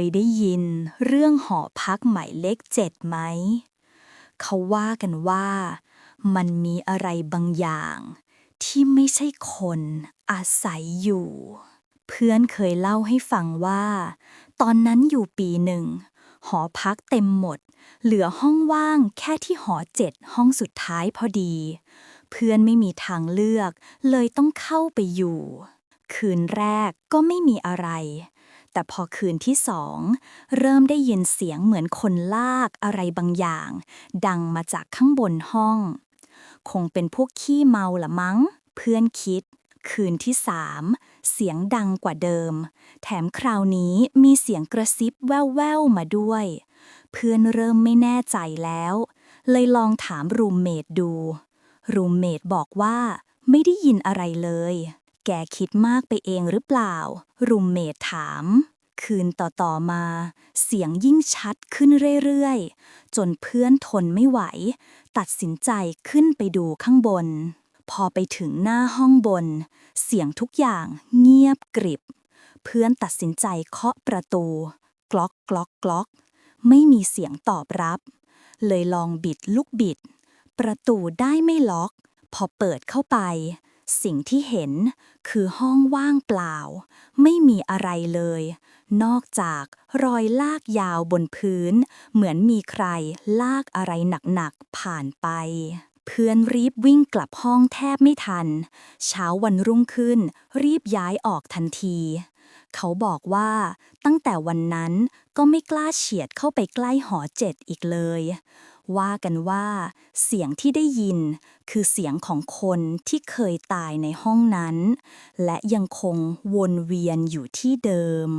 ยได้ยินเรื่องหอพักหมายเลขเจ็ดไหม เขาว่ากันว่า มันมีอะไรบางอย่าง ที่ไม่ใช่คนอาศัยอยู่ เพื่อนเคยเล่าให้ฟังว่า ตอนนั้นอยู่ปีหนึ่ง หอพักเต็มหมด เหลือห้องว่างแค่ที่หอเจ็ดห้องสุดท้ายพอดี เพื่อนไม่มีทางเลือก เลยต้องเข้าไปอยู่ คืนแรกก็ไม่มีอะไร แต่พอคืนที่สอง เริ่มได้ยินเสียงเหมือนคนลากอะไรบางอย่าง ดังมาจากข้างบนห้อง คงเป็นพวกขี้เมาละมั้ง เพื่อนคิด คืนที่สามเสียงดังกว่าเดิม แถมคราวนี้มีเสียงกระซิบแว่วๆมาด้วย เพื่อนเริ่มไม่แน่ใจแล้ว เลยลองถามรูมเมทดู รูมเมทบอกว่า ไม่ได้ยินอะไรเลย แกคิดมากไปเองหรือเปล่า รูมเมทถาม คืนต่อๆมา เสียงยิ่งชัดขึ้นเรื่อยๆ จนเพื่อนทนไม่ไหว ตัดสินใจขึ้นไปดูข้างบน พอไปถึงหน้าห้องบน เสียงทุกอย่างเงียบกริบ เพื่อนตัดสินใจเคาะประตู กล็อกกล็อกกล็อก ไม่มีเสียงตอบรับ เลยลองบิดลูกบิด ประตูได้ไม่ล็อก พอเปิดเข้าไป สิ่งที่เห็นคือห้องว่างเปล่า ไม่มีอะไรเลย นอกจากรอยลากยาวบนพื้น เหมือนมีใครลากอะไรหนักๆผ่านไป เพื่อนรีบวิ่งกลับห้องแทบไม่ทัน เช้าวันรุ่งขึ้น รีบย้ายออกทันที เขาบอกว่าตั้งแต่วันนั้นก็ไม่กล้าเฉียดเข้าไปใกล้หอเจ็ดอีกเลย ว่ากันว่า เสียงที่ได้ยิน คือเสียงของคนที่เคยตายในห้องนั้น และยังคงวนเวียนอยู่ที่เดิม